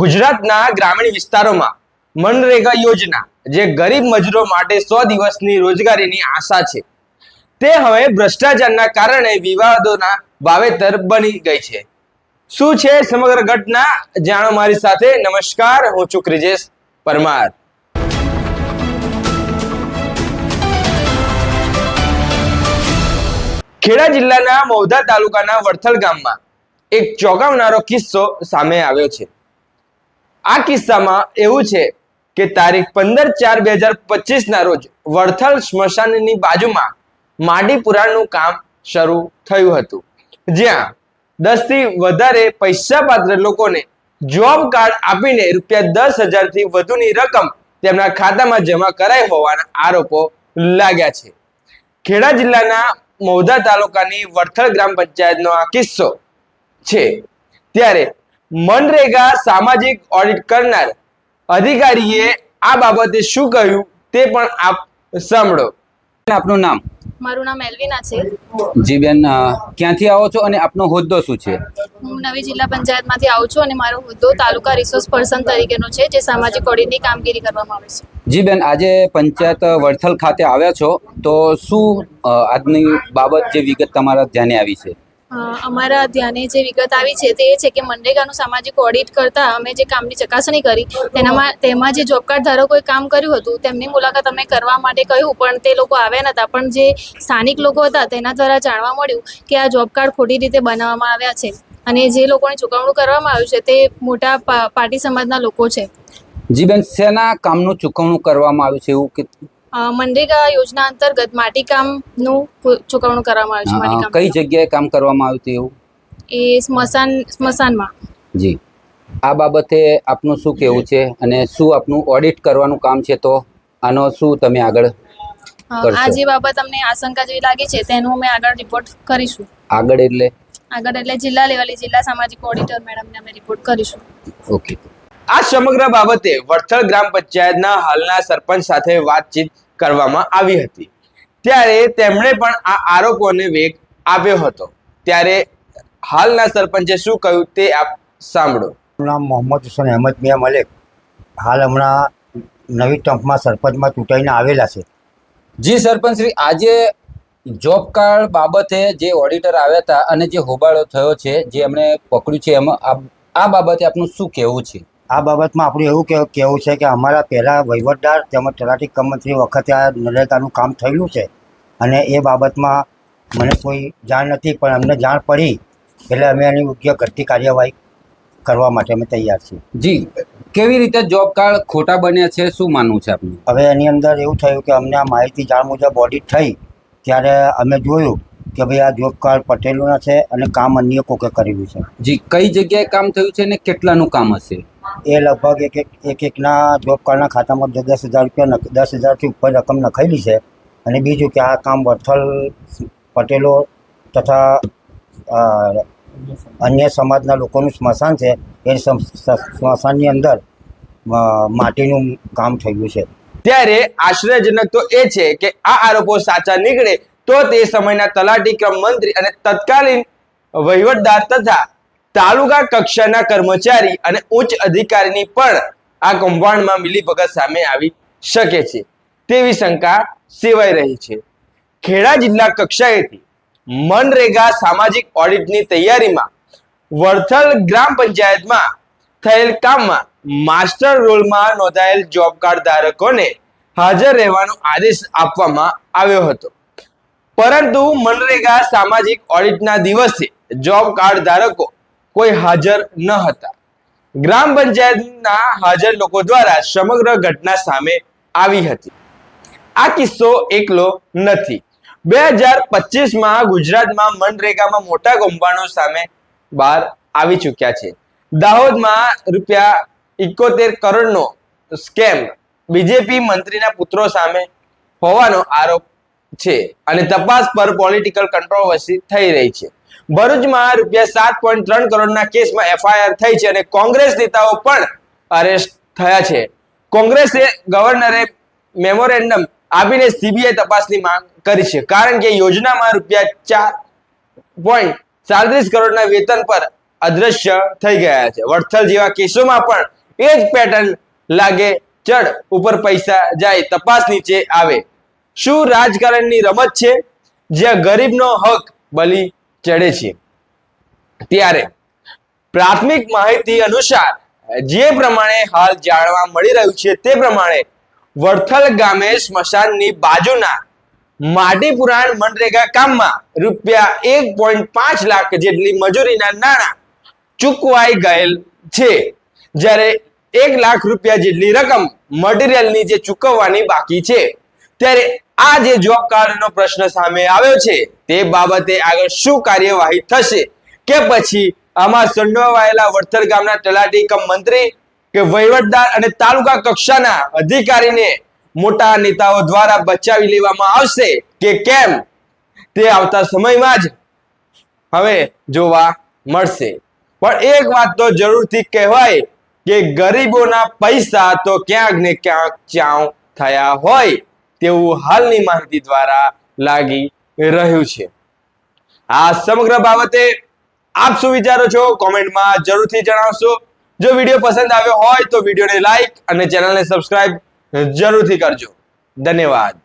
ગુજરાતના ગ્રામીણ વિસ્તારોમાં મનરેગા યોજના, જે ગરીબ મજૂરો માટે સો દિવસની રોજગારીની આશા છે. તે હવે ભ્રષ્ટાચારના કારણે વિવાદોના વાવેતર બની ગઈ છે. શું છે સમગ્ર ઘટના? જાણો મારી સાથે. નમસ્કાર, હું છું ક્રિજેશ પરમાર. ખેડા જિલ્લાના મોવધા તાલુકાના વડથલ ગામમાં એક ચોંકાવનારો કિસ્સો સામે આવ્યો છે. આ કિસ્સામાં એવું છે કે તારીખ પંદર ચાર બે હજાર પચીસ ના રોજ વડથલ સ્મશાનની બાજુમાં માડી પુરાણનું કામ શરૂ થયું હતું. જ્યાં દસથી વધારે પૈસા પાત્ર લોકોને જોબ કાર્ડ આપીને રૂપિયા દસ હજારથી વધુની રકમ તેમના ખાતામાં જમા કરાઈ હોવાના આરોપો લાગ્યા છે. ખેડા જિલ્લાના મૌધા તાલુકાની વડથલ ગ્રામ પંચાયતનો આ કિસ્સો છે. ત્યારે મનરેગા સામાજિક ઓડિટ કરનાર અધિકારીએ આ બાબતે શું કહ્યું તે પણ આપ સાંભળો. આપનું નામ? મારું નામ એલવિના છે. જી બેન ક્યાંથી આવો છો અને આપનો હોદ્દો શું છે? હું નવી જિલ્લા પંચાયતમાંથી આવું છું અને મારો હોદ્દો તાલુકા રિસોર્સ પર્સન તરીકેનો છે જે સામાજિક ઓડિટની કામગીરી કરવામાં આવે છે. જી બેન આજે પંચાયત વડથલ ખાતે આવ્યા છો તો શું આજની બાબત જે વિગત તમારા ધ્યાને આવી છે? અમારા ધ્યાને જે વિગત આવી છે તે એ છે કે મનરેગાનું સામાજિક ઓડિટ કરતા અમે જે કામની ચકાસણી કરી, તેનામાં, તેમાં જે જોબ કાર્ડ ધારકોએ કામ કર્યું હતું, તેમની મુલાકાત અમે કરવા માટે કહ્યું, પણ તે લોકો આવ્યા નહોતા પણ જે સ્થાનિક લોકો હતા તેના દ્વારા જાણવા મળ્યું કે આ જોબ કાર્ડ ખોટી રીતે બનાવવામાં આવ્યા છે અને જે લોકોને ચૂકવણું કરવામાં આવ્યું છે તે મોટા પાટી સમાજના લોકો છે. જી બેન, શેના કામનું ચૂકવણું કરવામાં આવ્યું છે એવું કે મનરેગા યોજના અંતર્ગત માટીકામનું ચૂકવણું કરવામાં આવ્યું છે માટીકામ. કઈ જગ્યાએ કામ કરવામાં આવ્યું હતું એવું? એ સ્મશાન સ્મશાનમાં. જી. આ બાબતે આપનું શું કહેવું છે અને શું આપનું ઓડિટ કરવાનું કામ છે તો? આનો શું તમે આગળ આ જે બાબત અમને આશંકા જેવી લાગી છે તેનું અમે આગળ રિપોર્ટ કરીશું. આગળ એટલે? આગળ એટલે જિલ્લા લેવલે જિલ્લા સામાજિક ઓડિટર મેડમને અમે રિપોર્ટ કરીશું. ઓકે. આ સમગ્ર બાબતે વડથલ ગ્રામ પંચાયતના હાલના સરપંચ સાથે વાતચીત કરવામાં આવી હતી. ત્યારે તેમણે પણ આ આરોપોને વેગ આપ્યો હતો. ત્યારે હાલના સરપંચે શું કહ્યું તે આપ સાંભળો. નામ મોહમ્મદ હુસેન અહેમદ મિયા મલેક. હાલ હમણાં નવી ટંકમાં સરપંચમાં ચૂંટાઈને આવેલા છે. જી સરપંચ શ્રી આજે જોબ કાર્ડ બાબતે જે ઓડિટર આવ્યા હતા અને જે હોબાળો થયો છે જે એમણે પકડ્યું છે એમાં આ- આ બાબતે આપનું શું કહેવું છે? આ બાબતમાં આપણું એવું કહેવું છે કે અમારા પહેલાં વહીવટદાર તેમજ તલાટી કમંત્રી વખતે આ નરેગાનું કામ થયેલું છે. અને એ બાબતમાં મને કોઈ જાણ નથી પણ અમને જાણ પડી એટલે અમે એની યોગ્ય ઘટતી કાર્યવાહી કરવા માટે અમે તૈયાર છીએ. જી કેવી રીતે જોબ કાર્ડ ખોટા બન્યા છે શું માનવું છે આપનું? હવે એની અંદર એવું થયું કે અમને આ માહિતી જાણ મુજબ ઓડિટ થઈ ત્યારે અમે જોયું કે ભાઈ આ જોબ કાર્ડ પટેલોના છે અને કામ અન્ય કોકે કરેલું છે. જી કઈ જગ્યાએ કામ થયું છે ને કેટલાનું કામ હશે? એ લગભગ એક એક એક એકના જોબ કાર્ડના ખાતામાં દસ હજાર રૂપિયા દસ હજારથી ઉપર રકમ નખાયેલી છે. અને બીજું કે આ કામ વડથલ પટેલો તથા અન્ય સમાજના લોકોનું સ્મશાન છે. એ સમ- સ્મશાનની અંદર માટીનું કામ થયું છે. ત્યારે આશ્ચર્યજનક તો એ છે કે આ આરોપો સાચા નીકળે તો તે સમયના તલાટી ક્રમ મંત્રી અને તત્કાલીન વહીવટદાર તથા તાલુકા કક્ષાના કર્મચારી અને ઉચ્ચ અધિકારીની પણ આ કૌભાંડમાં મિલીભગત સામે આવી શકે છે. તેવી શંકા સેવાઈ રહી છે. ખેડા જિલ્લા કક્ષાએથી મનરેગા સામાજિક ઓડિટની તૈયારીમાં વડથલ ગ્રામ પંચાયતમાં થયેલ કામમાં માસ્ટર રોલમાં નોંધાયેલ જોબ કાર્ડ ધારકોને હાજર રહેવાનો આદેશ આપવામાં આવ્યો હતો. પરંતુ મનરેગા સામાજિક ઓડિટના દિવસે જોબ કાર્ડ ધારકો કોઈ હાજર ન હતા. ગ્રામ પંચાયતના હાજર લોકો દ્વારા સમગ્ર ઘટના સામે આવી હતી. આ કિસ્સો એકલો નથી. બે હજાર પચીસમાં ગુજરાતમાં મનરેગામાં મોટા કૌભાંડો સામે બહાર આવી ચૂક્યા છે. દાહોદમાં રૂપિયા ઇકોતેર કરોડનો સ્કેમ બીજેપી મંત્રીના પુત્રો સામે હોવાનો આરોપ છે અને તપાસ પર પોલિટિકલ કંટ્રોવર્સી થઈ રહી છે. ભરૂચમાં રૂપિયા સાત પોઈન્ટ ત્રણ કરોડના કેસમાં એફઆઈઆર થઈ છે અને કોંગ્રેસ નેતાઓ પણ અરેસ્ટ થયા છે. કોંગ્રેસે ગવર્નરે મેમોરેન્ડમ આપીને સીબીઆઈ તપાસની માંગ કરી છે. કારણ કે યોજનામાં રૂપિયા ચાર પોઈન્ટ સાડત્રીસ કરોડના વેતન પર અદ્રશ્ય થઈ ગયા છે. વડથલ જેવા કેસોમાં પણ એ જ પેટર્ન લાગે ચડ ઉપર પૈસા જાય તપાસ નીચે આવે. શું રાજકારણની રમત છે? જ્યાં ગરીબનો હક બલી ચડે છે. ત્યારે પ્રાથમિક માહિતી અનુસાર જે પ્રમાણે હાલ જાણવા મળી રહ્યું છે તે પ્રમાણે વડથલ ગામે સ્મશાનની બાજુના માટી પુરાણ મનરેગા કામમાં રૂપિયા એક પોઈન્ટ પાંચ લાખ જેટલી મજૂરીના નાણાં ચૂકવાઈ ગયેલ છે. જ્યારે એક લાખ રૂપિયા જેટલી રકમ મટીરિયલની જે ચૂકવવાની બાકી છે. ત્યારે આ જે જોબ કાર્ડનો પ્રશ્ન સામે આવ્યો છે, તે બાબતે આગળ શું કાર્યવાહી થશે? કે પછી આમાં સંડોવાયેલા વડથર ગામના તલાટી કમ મંત્રી કે વહીવટદાર અને તાલુકા કક્ષાના અધિકારીને મોટા નેતાઓ દ્વારા બચાવી લેવામાં આવશે કે કેમ? તે આવતા સમયમાં જ હવે જોવા મળશે. પણ એક વાત તો જરૂરથી કહેવાય કે ગરીબોના પૈસા તો ક્યાંક ને ક્યાંક ચાવ થયા હોય. તેવું હાલની માહિતી દ્વારા લાગી રહ્યું છે. આ સમગ્ર બાબતે આપ શું વિચારો છો? કોમેન્ટમાં જરૂરથી જણાવશો. જો વીડિયો પસંદ આવ્યો હોય તો વિડીયોને લાઈક અને ચેનલને સબસ્ક્રાઇબ જરૂરથી કરજો. ધન્યવાદ.